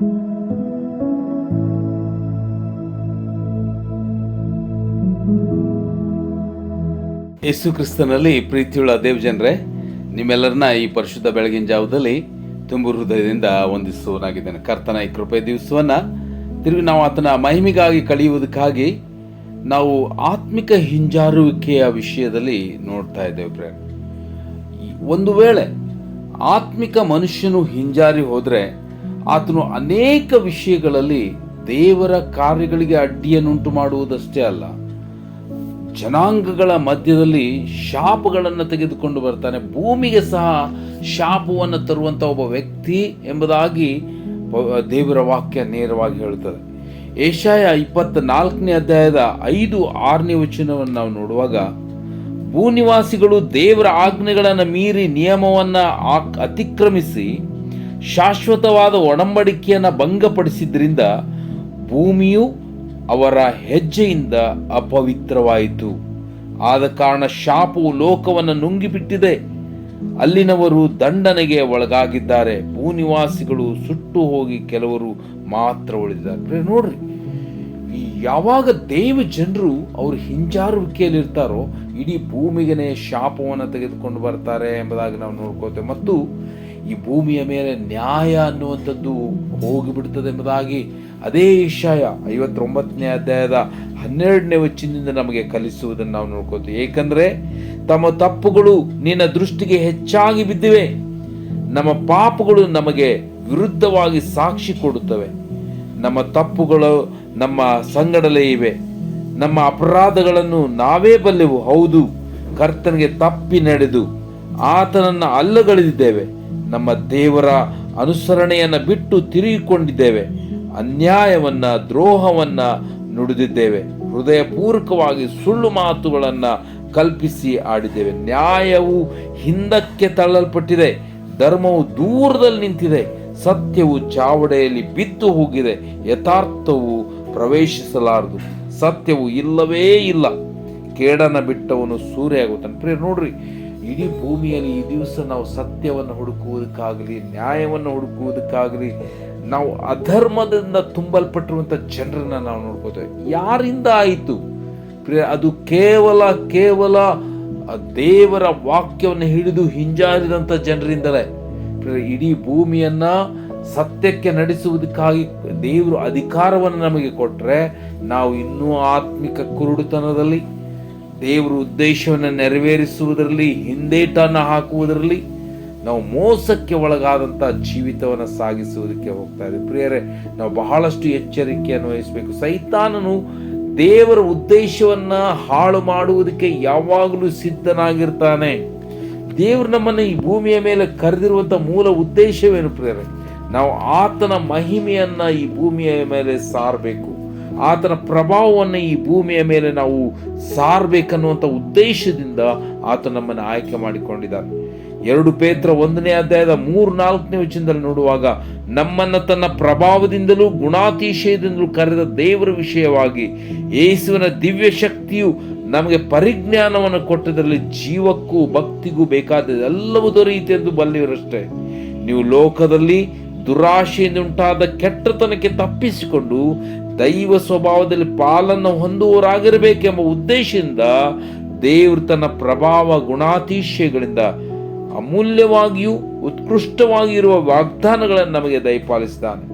ಯೇಸು ಕ್ರಿಸ್ತನಲ್ಲಿ ಪ್ರೀತಿಯುಳ್ಳ ದೇವಜನರೇ, ನಿಮ್ಮೆಲ್ಲರನ್ನ ಈ ಪರಿಶುದ್ಧ ಬೆಳಗಿನ ಜಾವದಲ್ಲಿ ತುಂಬು ಹೃದಯದಿಂದ ವಂದಿಸುವನಾಗಿದ್ದೇನೆ ಕರ್ತನ ಈ ಕೃಪೆ ದಿವಸವನ್ನ ತಿರುಗಿ ನಾವು ಆತನ ಮಹಿಮೆಗಾಗಿ ಕಳೆಯುವುದಕ್ಕಾಗಿ ನಾವು ಆತ್ಮಿಕ ಹಿಂಜಾರುವಿಕೆಯ ವಿಷಯದಲ್ಲಿ ನೋಡ್ತಾ ಇದ್ದೇವೆ ಪ್ರೇ ಒಂದು ವೇಳೆ ಆತ್ಮಿಕ ಮನುಷ್ಯನು ಹಿಂಜಾರಿ ಹೋದರೆ ಆತನು ಅನೇಕ ವಿಷಯಗಳಲ್ಲಿ ದೇವರ ಕಾರ್ಯಗಳಿಗೆ ಅಡ್ಡಿಯನ್ನುಂಟು ಮಾಡುವುದಷ್ಟೇ ಅಲ್ಲ, ಜನಾಂಗಗಳ ಮಧ್ಯದಲ್ಲಿ ಶಾಪಗಳನ್ನು ತೆಗೆದುಕೊಂಡು ಬರ್ತಾನೆ. ಭೂಮಿಗೆ ಸಹ ಶಾಪವನ್ನು ತರುವಂಥ ಒಬ್ಬ ವ್ಯಕ್ತಿ ಎಂಬುದಾಗಿ ದೇವರ ವಾಕ್ಯ ನೇರವಾಗಿ ಹೇಳುತ್ತದೆ ಏಷಾಯ ಇಪ್ಪತ್ತ ನಾಲ್ಕನೇ ಅಧ್ಯಾಯದ ಐದು, ಆರನೇ ವಚನವನ್ನು ನಾವು ನೋಡುವಾಗ, ಭೂನಿವಾಸಿಗಳು ದೇವರ ಆಜ್ಞೆಗಳನ್ನು ಮೀರಿ ನಿಯಮವನ್ನು ಅತಿಕ್ರಮಿಸಿ ಶಾಶ್ವತವಾದ ಒಡಂಬಡಿಕೆಯನ್ನು ಭಂಗಪಡಿಸಿದ್ರಿಂದ ಭೂಮಿಯು ಅವರ ಹೆಜ್ಜೆಯಿಂದ ಅಪವಿತ್ರವಾಯಿತು. ಆದ ಕಾರಣ ಶಾಪವು ಲೋಕವನ್ನು ನುಂಗಿಬಿಟ್ಟಿದೆ. ಅಲ್ಲಿನವರು ದಂಡನೆಗೆ ಒಳಗಾಗಿದ್ದಾರೆ. ಭೂನಿವಾಸಿಗಳು ಸುಟ್ಟು ಹೋಗಿ ಕೆಲವರು ಮಾತ್ರ ಉಳಿದಿದ್ದಾರೆ. ನೋಡ್ರಿ ಯಾವಾಗ ದೇವ ಜನರು ಅವರು ಹಿಂಜಾರುವಿಕೆಯಲ್ಲಿರ್ತಾರೋ, ಇಡೀ ಭೂಮಿಗೆನೆ ಶಾಪವನ್ನು ತೆಗೆದುಕೊಂಡು ಬರ್ತಾರೆ ಎಂಬುದಾಗಿ ನಾವು ನೋಡ್ಕೋತೇವೆ ಮತ್ತು ಈ ಭೂಮಿಯ ಮೇಲೆ ನ್ಯಾಯ ಅನ್ನುವಂಥದ್ದು ಹೋಗಿಬಿಡ್ತದೆ ಎಂಬುದಾಗಿ ಅದೇ ವಿಷಯ ಐವತ್ತೊಂಬತ್ತನೇ ಅಧ್ಯಾಯದ ಹನ್ನೆರಡನೇ ವಚನದಿಂದ ನಮಗೆ ಕಲಿಸುವುದನ್ನು ನಾವು ನೋಡ್ಕೋತೀವಿ ಏಕೆಂದರೆ ತಮ್ಮ ತಪ್ಪುಗಳು ನಿನ್ನ ದೃಷ್ಟಿಗೆ ಹೆಚ್ಚಾಗಿ ಬಿದ್ದಿವೆ. ನಮ್ಮ ಪಾಪಗಳು ನಮಗೆ ವಿರುದ್ಧವಾಗಿ ಸಾಕ್ಷಿ ಕೊಡುತ್ತವೆ. ನಮ್ಮ ತಪ್ಪುಗಳು ನಮ್ಮ ಸಂಗಡಲೇ ಇವೆ. ನಮ್ಮ ಅಪರಾಧಗಳನ್ನು ನಾವೇ ಬಲ್ಲೆವು. ಹೌದು, ಕರ್ತನಿಗೆ ತಪ್ಪಿ ನಡೆದು ಆತನನ್ನು ಅಲ್ಲಗಳೆದಿದ್ದೇವೆ. ನಮ್ಮ ದೇವರ ಅನುಸರಣೆಯನ್ನು ಬಿಟ್ಟು ತಿರುಗಿಕೊಂಡಿದ್ದೇವೆ. ಅನ್ಯಾಯವನ್ನ, ದ್ರೋಹವನ್ನ ನುಡಿದಿದ್ದೇವೆ. ಹೃದಯಪೂರ್ವಕವಾಗಿ ಸುಳ್ಳು ಮಾತುಗಳನ್ನ ಕಲ್ಪಿಸಿ ಆಡಿದ್ದೇವೆ. ನ್ಯಾಯವು ಹಿಂದಕ್ಕೆ ತಳ್ಳಲ್ಪಟ್ಟಿದೆ, ಧರ್ಮವು ದೂರದಲ್ಲಿ ನಿಂತಿದೆ, ಸತ್ಯವು ಚಾವಡೆಯಲ್ಲಿ ಬಿದ್ದು ಹೋಗಿದೆ, ಯಥಾರ್ಥವು ಪ್ರವೇಶಿಸಲಾರದು, ಸತ್ಯವು ಇಲ್ಲವೇ ಇಲ್ಲ. ಕೇಡನ ಬಿಟ್ಟವನು ಸೂರ್ಯ ಆಗುತ್ತಾನೆ ಪ್ರಿಯ ನೋಡ್ರಿ ಇಡೀ ಭೂಮಿಯಲ್ಲಿ ಈ ದಿವಸ ನಾವು ಸತ್ಯವನ್ನು ಹುಡುಕುವುದಕ್ಕಾಗಲಿ, ನ್ಯಾಯವನ್ನು ಹುಡುಕುವುದಕ್ಕಾಗಲಿ, ನಾವು ಅಧರ್ಮದಿಂದ ತುಂಬಲ್ಪಟ್ಟಿರುವಂಥ ಜನರನ್ನ ನಾವು ನೋಡ್ಕೋತೇವೆ ಯಾರಿಂದ ಆಯಿತು? ಅದು ಕೇವಲ ಕೇವಲ ದೇವರ ವಾಕ್ಯವನ್ನು ಹಿಡಿದು ಹಿಂಜಾರಿದಂಥ ಜನರಿಂದಲೇ. ಇಡೀ ಭೂಮಿಯನ್ನ ಸತ್ಯಕ್ಕೆ ನಡೆಸುವುದಕ್ಕಾಗಿ ದೇವರು ಅಧಿಕಾರವನ್ನು ನಮಗೆ ಕೊಟ್ಟರೆ ನಾವು ಇನ್ನೂ ಆತ್ಮಿಕ ಕುರುಡುತನದಲ್ಲಿ ದೇವರ ಉದ್ದೇಶವನ್ನು ನೆರವೇರಿಸುವುದರಲ್ಲಿ, ಹಿಂದೇಟನ್ನು ಹಾಕುವುದರಲ್ಲಿ ನಾವು ಮೋಸಕ್ಕೆ ಒಳಗಾದಂಥ ಜೀವಿತವನ್ನು ಸಾಗಿಸುವುದಕ್ಕೆ ಹೋಗ್ತಾ ಇದ್ದೀವಿ. ಪ್ರಿಯರೇ, ನಾವು ಬಹಳಷ್ಟು ಎಚ್ಚರಿಕೆಯನ್ನು ವಹಿಸಬೇಕು ಸೈತಾನನು ದೇವರ ಉದ್ದೇಶವನ್ನ ಹಾಳು ಮಾಡುವುದಕ್ಕೆ ಯಾವಾಗಲೂ ಸಿದ್ಧನಾಗಿರ್ತಾನೆ. ದೇವರು ನಮ್ಮನ್ನು ಈ ಭೂಮಿಯ ಮೇಲೆ ಕರೆದಿರುವಂಥ ಮೂಲ ಉದ್ದೇಶವೇನು ಪ್ರಿಯರೇ? ನಾವು ಆತನ ಮಹಿಮೆಯನ್ನ ಈ ಭೂಮಿಯ ಮೇಲೆ ಸಾರಬೇಕು. ಆತನ ಪ್ರಭಾವವನ್ನು ಈ ಭೂಮಿಯ ಮೇಲೆ ನಾವು ಸಾರಬೇಕನ್ನುವಂಥ ಉದ್ದೇಶದಿಂದ ಆತ ನಮ್ಮನ್ನು ಆಯ್ಕೆ ಮಾಡಿಕೊಂಡಿದ್ದಾನೆ. ಎರಡು ಪೇತ್ರ ಒಂದನೇ ಅಧ್ಯಾಯದ ಮೂರು ನಾಲ್ಕನೇ ವಚನದಲ್ಲಿ ನೋಡುವಾಗ, ನಮ್ಮನ್ನ ತನ್ನ ಪ್ರಭಾವದಿಂದಲೂ ಗುಣಾತಿಶಯದಿಂದಲೂ ಕರೆದ ದೇವರ ವಿಷಯವಾಗಿ ಯೇಸುವಿನ ದಿವ್ಯ ಶಕ್ತಿಯು ನಮಗೆ ಪರಿಜ್ಞಾನವನ್ನು ಕೊಟ್ಟದರಲ್ಲಿ ಜೀವಕ್ಕೂ ಭಕ್ತಿಗೂ ಬೇಕಾದ ಎಲ್ಲವೂ ದೊರೆಯಿತೆಂದು ಬಲ್ಲಿವರಷ್ಟೇ. ನೀವು ಲೋಕದಲ್ಲಿ ದುರಾಶೆಯಿಂದ ಉಂಟಾದ ಕೆಟ್ಟತನಕ್ಕೆ ತಪ್ಪಿಸಿಕೊಂಡು ದೈವ ಸ್ವಭಾವದಲ್ಲಿ ಪಾಲನ್ನು ಹೊಂದುವರಾಗಿರಬೇಕೆಂಬ ಉದ್ದೇಶದಿಂದ ದೇವರು ತನ್ನ ಪ್ರಭಾವ ಗುಣಾತಿಶಯಗಳಿಂದ ಅಮೂಲ್ಯವಾಗಿಯೂ ಉತ್ಕೃಷ್ಟವಾಗಿರುವ ವಾಗ್ದಾನಗಳನ್ನು ನಮಗೆ ದಯಪಾಲಿಸಿದ್ದಾನೆ.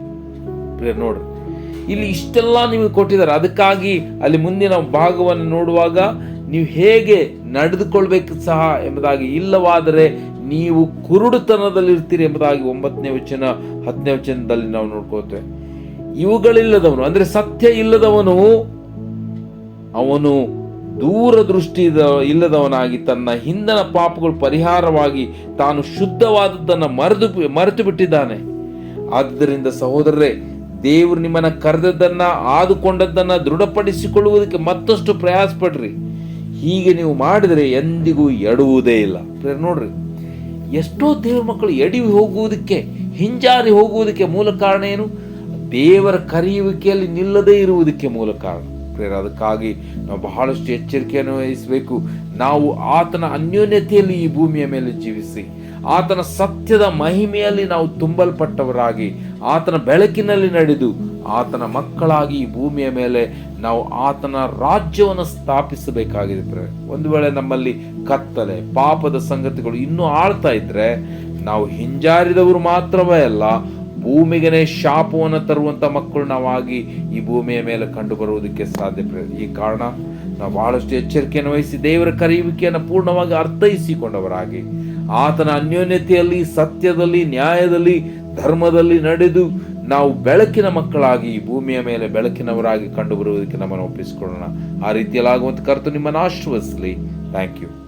ಪ್ರಿಯ ನೋಡ್ರಿ, ಇಲ್ಲಿ ಇಷ್ಟೆಲ್ಲ ನಿಮಗೆ ಕೊಟ್ಟಿದ್ದಾರೆ. ಅದಕ್ಕಾಗಿ ಅಲ್ಲಿ ಮುಂದಿನ ಭಾಗವನ್ನು ನೋಡುವಾಗ ನೀವು ಹೇಗೆ ನಡೆದುಕೊಳ್ಬೇಕು ಸಹ ಎಂಬುದಾಗಿ ಇಲ್ಲವಾದರೆ ನೀವು ಕುರುಡುತನದಲ್ಲಿರ್ತೀರಿ ಎಂಬುದಾಗಿ ಒಂಬತ್ತನೇ ವಚನ, ಹತ್ತನೇ ವಚನದಲ್ಲಿ ನಾವು ನೋಡ್ಕೋತೇವೆ ಇವುಗಳಿಲ್ಲದವನು, ಅಂದ್ರೆ ಸತ್ಯ ಇಲ್ಲದವನು, ಅವನು ದೂರದೃಷ್ಟಿ ಇಲ್ಲದವನಾಗಿ ತನ್ನ ಹಿಂದನ ಪಾಪಗಳು ಪರಿಹಾರವಾಗಿ ತಾನು ಶುದ್ಧವಾದದ್ದನ್ನು ಮರೆದು ಮರೆತು ಬಿಟ್ಟಿದ್ದಾನೆ. ಆದ್ದರಿಂದ ಸಹೋದರರೇ, ದೇವರು ನಿಮ್ಮನ್ನ ಕರೆದದ್ದನ್ನ, ಆದುಕೊಂಡದ್ದನ್ನ ದೃಢಪಡಿಸಿಕೊಳ್ಳುವುದಕ್ಕೆ ಮತ್ತಷ್ಟು ಪ್ರಯಾಸ ಪಡ್ರಿ ಹೀಗೆ ನೀವು ಮಾಡಿದರೆ ಎಂದಿಗೂ ಎಡುವುದೇ ಇಲ್ಲ. ನೋಡ್ರಿ, ಎಷ್ಟೋ ದೇವ್ರ ಮಕ್ಕಳು ಎಡಿ ಹೋಗುವುದಕ್ಕೆ, ಹಿಂಜಾರಿ ಹೋಗುವುದಕ್ಕೆ ಮೂಲ ಕಾರಣ ಏನು? ದೇವರ ಕರೆಯುವಿಕೆಯಲ್ಲಿ ನಿಲ್ಲದೇ ಇರುವುದಕ್ಕೆ ಮೂಲ ಕಾರಣ ಅದಕ್ಕಾಗಿ ನಾವು ಬಹಳಷ್ಟು ಎಚ್ಚರಿಕೆಯನ್ನು ವಹಿಸಬೇಕು ನಾವು ಆತನ ಅನ್ಯೋನ್ಯತೆಯಲ್ಲಿ ಈ ಭೂಮಿಯ ಮೇಲೆ ಜೀವಿಸಿ, ಆತನ ಸತ್ಯದ ಮಹಿಮೆಯಲ್ಲಿ ನಾವು ತುಂಬಲ್ಪಟ್ಟವರಾಗಿ, ಆತನ ಬೆಳಕಿನಲ್ಲಿ ನಡೆದು, ಆತನ ಮಕ್ಕಳಾಗಿ ಈ ಭೂಮಿಯ ಮೇಲೆ ನಾವು ಆತನ ರಾಜ್ಯವನ್ನು ಸ್ಥಾಪಿಸಬೇಕಾಗಿದೆ. ಒಂದು ವೇಳೆ ನಮ್ಮಲ್ಲಿ ಕತ್ತಲೆ, ಪಾಪದ ಸಂಗತಿಗಳು ಇನ್ನೂ ಆಳ್ತಾ ಇದ್ರೆ, ನಾವು ಹಿಂಜಾರಿದವರು ಮಾತ್ರವೇ ಅಲ್ಲ ಭೂಮಿಗೆನೆ ಶಾಪವನ್ನು ತರುವಂಥ ಮಕ್ಕಳು ನಾವಾಗಿ ಈ ಭೂಮಿಯ ಮೇಲೆ ಕಂಡು ಬರುವುದಕ್ಕೆ ಸಾಧ್ಯ. ಈ ಕಾರಣ ನಾವು ಬಹಳಷ್ಟು ಎಚ್ಚರಿಕೆಯನ್ನು ವಹಿಸಿ ದೇವರ ಕರೆಯುವಿಕೆಯನ್ನು ಪೂರ್ಣವಾಗಿ ಅರ್ಥೈಸಿಕೊಂಡವರಾಗಿ ಆತನ ಅನ್ಯೋನ್ಯತೆಯಲ್ಲಿ, ಸತ್ಯದಲ್ಲಿ, ನ್ಯಾಯದಲ್ಲಿ, ಧರ್ಮದಲ್ಲಿ ನಡೆದು ನಾವು ಬೆಳಕಿನ ಮಕ್ಕಳಾಗಿ ಈ ಭೂಮಿಯ ಮೇಲೆ ಬೆಳಕಿನವರಾಗಿ ಕಂಡು ಬರುವುದಕ್ಕೆ ನಮ್ಮನ್ನು ಒಪ್ಪಿಸಿಕೊಳ್ಳೋಣ. ಆ ರೀತಿಯಲ್ಲಾಗುವಂತ ಕರ್ತು ನಿಮ್ಮನ್ನು ಆಶ್ವಸಿಸಲಿ ಥ್ಯಾಂಕ್ ಯು